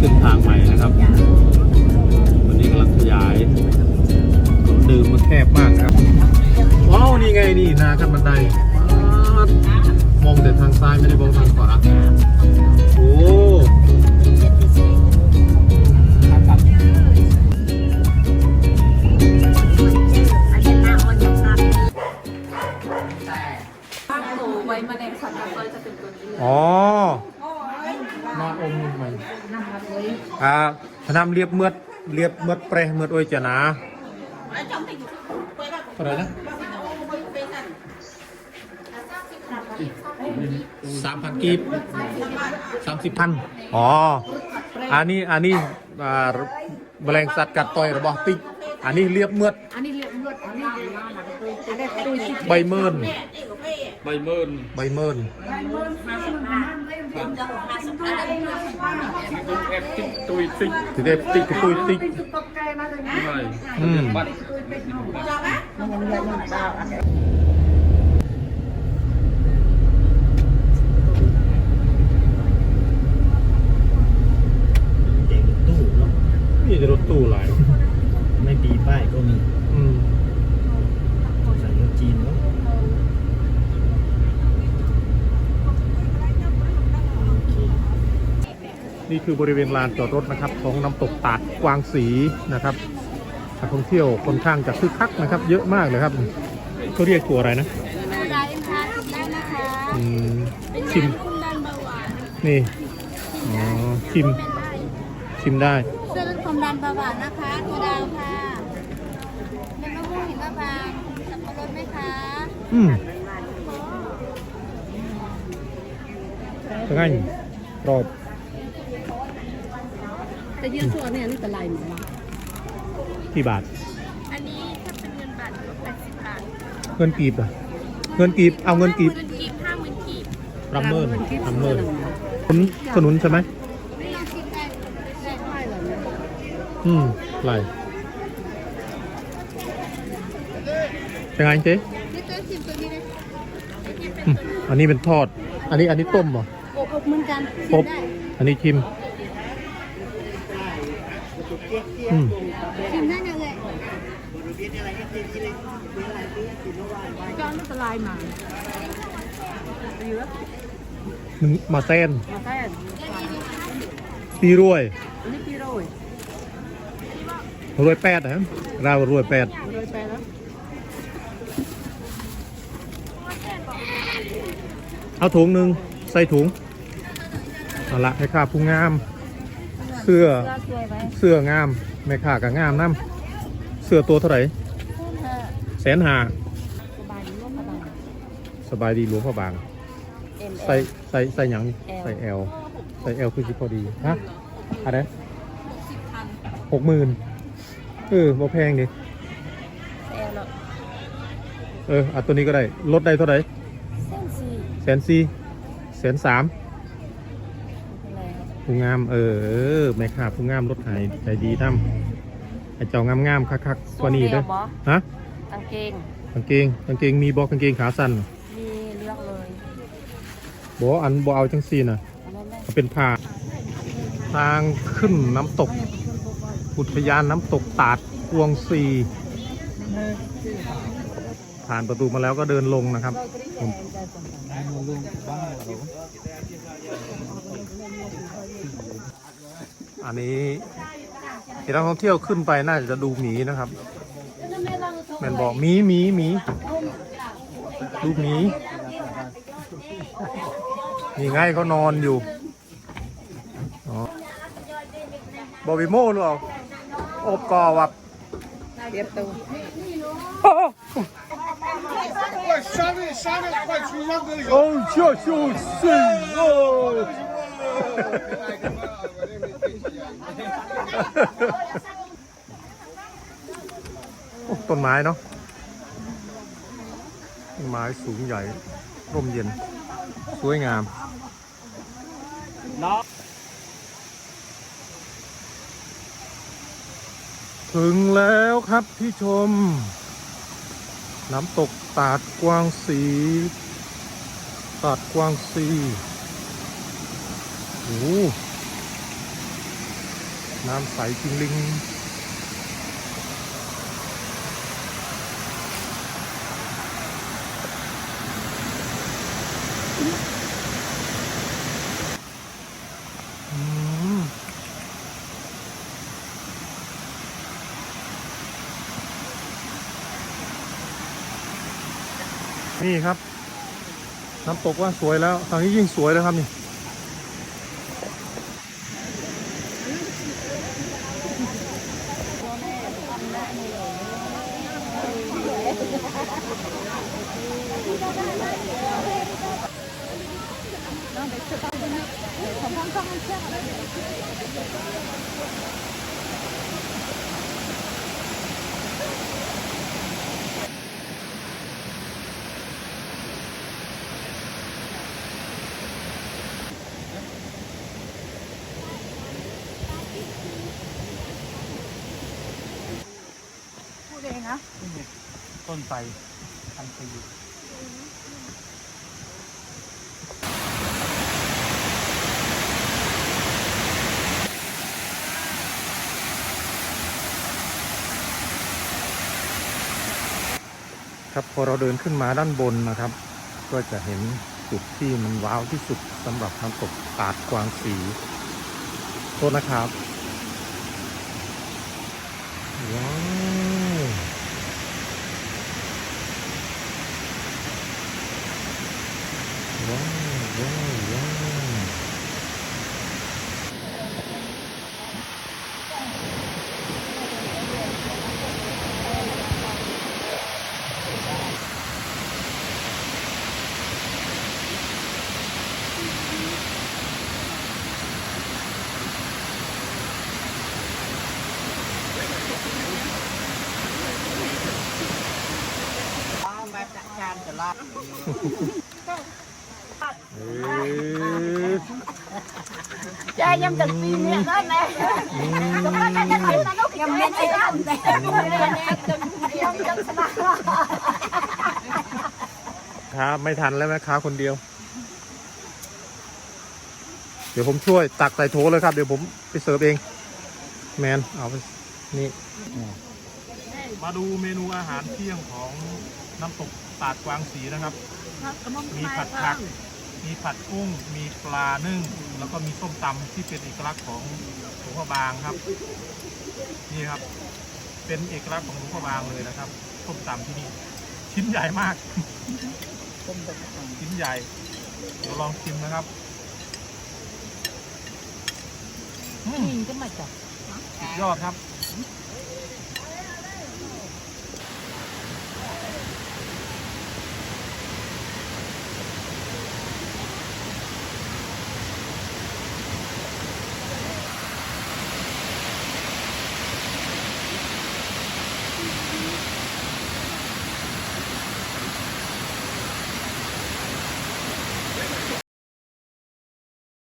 ขึ้นทางใหม่นะครับวันนี้กำลังขยายเดิมมันแคบมากครับว้าวนี่ไงนี่นาขั้นบันไดมองแต่ทางซ้ายไม่ได้มองทางขวา ย์เมือดโอยจะหนาเท่าไหร่นะสามพันกีบสามสิบพันอ๋อ อันนี้อันนี้อ่าแมลงสัตว์กัดต่อยระบอติกอันนี้เรียบเมือด อันนี้เรียกเลือดอันนี้อันนี้ตุยสิ ใบเมินใบเมินใบเมิน ตุยติ๊กถือได้ติกกระตุยติกตกใจมาเลยนะหน่อยอืมตู้เนาะนี่จะรถตู้หลายไม่ปีป้ายก็มี อืม ใส่รถจีนเนาะโอเค นี่คือบริเวณลานจอดรถนะครับของน้ำตกตาดกวางสีนะครับนักท่องเที่ยวค่อนข้างจะคึกคักนะครับ เยอะมากเลยครับเขาเรียกตัวอะไรนะดาอินทาชิมได้นะคะอืมเป็นชิมยาคุมดันเบาหวานนี่อ๋อชิมเป็นได้ชิมได้เสื้อลดความดันเบาหวานนะคะตัวดาวค่ะเป็นมะม่วงหิมพานต์สับปะรดไหมคะอืมเป็นไงกรอบ แต่ยืนส่วนเนี่ยนี่เป็นลายหมูกี่บาท อันนี้ถ้าเป็นเงินบาทก็80บาทเงินกีบอะเงินกีบเอาเงินกีบเงินกีบห้าหมื่นกีบรำเมินรำเมินสนุนสนุนใช่ไหมไม่ลองคิดได้ได้ใช่เหรอเนี่ยอืมไรเป็นไงเจ๊นี่ตัวชิมตัวนี้เลยอืมอันนี้เป็นทอด อันนี้อันนี้ต้มเหรออบอบเหมือนกันชิครมบได้อันนี้ชิม อืมชิมได้นะเลยจอนนี่เป็นลายหมาเยอะมึงมาเต้นมาแท้ปีรวยอันนี้พี่โรยรวยแปดนะเรารวยแปดโรยไปแล้วเอาถุงหนึ่งใส่ถุงเอาละให้ค่าผู้งาม เสื้อก็สวยไหมเสื้องามแม่ค่ากับงามน้ำเสื้อตัวเท่าไหร่พูดเถอะแสนหาสบายดีร่วมพลังสบายดีหลวงพ่อบาง เอ็ม ใส่ใส่ใส่หยัง L ใส่แอลใส่แอลคือสิพอดีฮะอะไรหกหมื่นเออบ่แพงดิเอลแล้วเออเอาตัวนี้ก็ได้ลดได้เท่าไหร่เส้นสี่แสนสี่แสนสามอะไรครับ ผู้งามเออเออแม่ค้าผู้งามรถหายใจดีน้ำไอ้เจ้างามงามๆคักๆกว่านี้เด้อทรงเดียวบ่ฮะกางเกงกางเกงกางเกงมีบอกกางเกงขาสั้นมีเลือกเลยบออันบอเอาจังซีนะอันนั้นแหละเอาเป็นผ้าทางขึ้นน้ำตก อุทยานน้ำตกตาดกวงซีผ่านประตูมาแล้วก็เดินลงนะครับผม อันนี้ที่นักท่องเที่ยวขึ้นไปน่าจะดูหมีนะครับแมนบอกหมีหมีหมีดูหมีนี่ไงเขานอนอยู่อ๋อบอบิโม่หรือเปล่าอบกอวับเรียบตัวโอ้เชื่อชูสิโอ้โอ้ ต้นไม้เนาะต้นไม้สูงใหญ่ร่มเย็น สวยงามถึงแล้วครับพี่ชม น้ำตกตาดกวางสี ตาดกวางซีโอ้โห น้ำใสจริงลิงอืมนี่ครับ น้ำตกว่าสวยแล้ว ทางนี้ยิ่งสวยแล้วครับนี่ พูดเองนะต้นไทรพันปี ครับพอเราเดินขึ้นมาด้านบนนะครับ ก็จะเห็นจุดที่มันว้าวที่สุดสำหรับน้ำตกตาดกวางสีโทษนะครับ ว้าวว้าวว้าวว้าว เอ๊ะแกยังจากปีนี้นั่นแหละสมัยนั้นยังไม่ได้ยังไม่ได้ด้านแต่ยังยังสบายครับไม่ทันแล้วแม่ค้าคนเดียว เดี๋ยวผมช่วยตักใส่โถเลยครับ เดี๋ยวผมไปเสิร์ฟเอง แมนเอาไปนี่ มาดูเมนูอาหารเที่ยงของน้ำตก ตาดกวางสีนะครับ มีผัดผัก มีผัดกุ้ง มีปลานึ่ง แล้วก็มีส้มตำที่เป็นเอกลักษณ์ของหลวงพ่อบางครับ นี่ครับ เป็นเอกลักษณ์ของหลวงพ่อบางเลยนะครับ ส้มตำที่นี่ ชิ้นใหญ่มาก ชิ้นใหญ่ เดี๋ยวลองชิมนะครับอืมยิงก็มาจับสุดยอดครับ